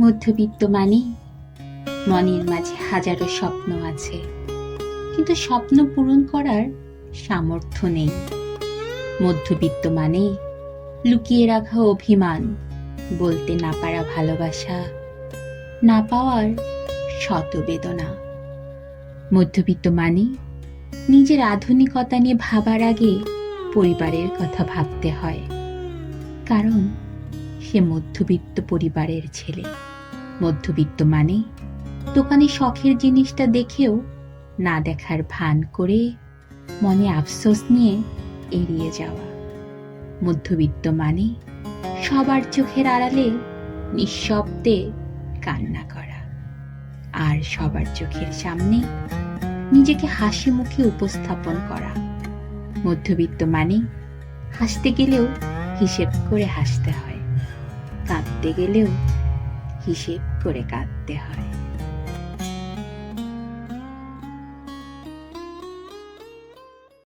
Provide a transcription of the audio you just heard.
মধ্যবিত্ত মানে? মনের মাঝে হাজারো স্বপ্ন আছে। কিন্তু স্বপ্ন পূরণ করার সামর্থ্য নেই। মধ্যবিত্ত মানে? লুকিয়ে রাখা অভিমান, বলতে না পারা ভালোবাসা, না পাওয়ার শত বেদনা মধ্যবিত্ত মানে? নিজের আধুনিকতা নিয়ে ভাবার আগে পরিবারের কথা ভাবতে হয়। কারণ সে মধ্যবিত্ত পরিবারের ছেলে। মধ্যবিত্ত মানে দোকানে শখের জিনিসটা দেখেও না দেখার ভান করে মনে আফসোস নিয়ে এড়িয়ে যাওয়া। মধ্যবিত্ত মানে সবার চোখের আড়ালে নিঃশব্দে কান্না করা। আর সবার চোখের সামনে নিজেকে হাসি মুখে উপস্থাপন করা। মধ্যবিত্ত মানে হাসতে গেলেও হিসেব করে হাসতে হয়। কাঁদতে গেলেও হিসেব করে কাঁদতে হয়।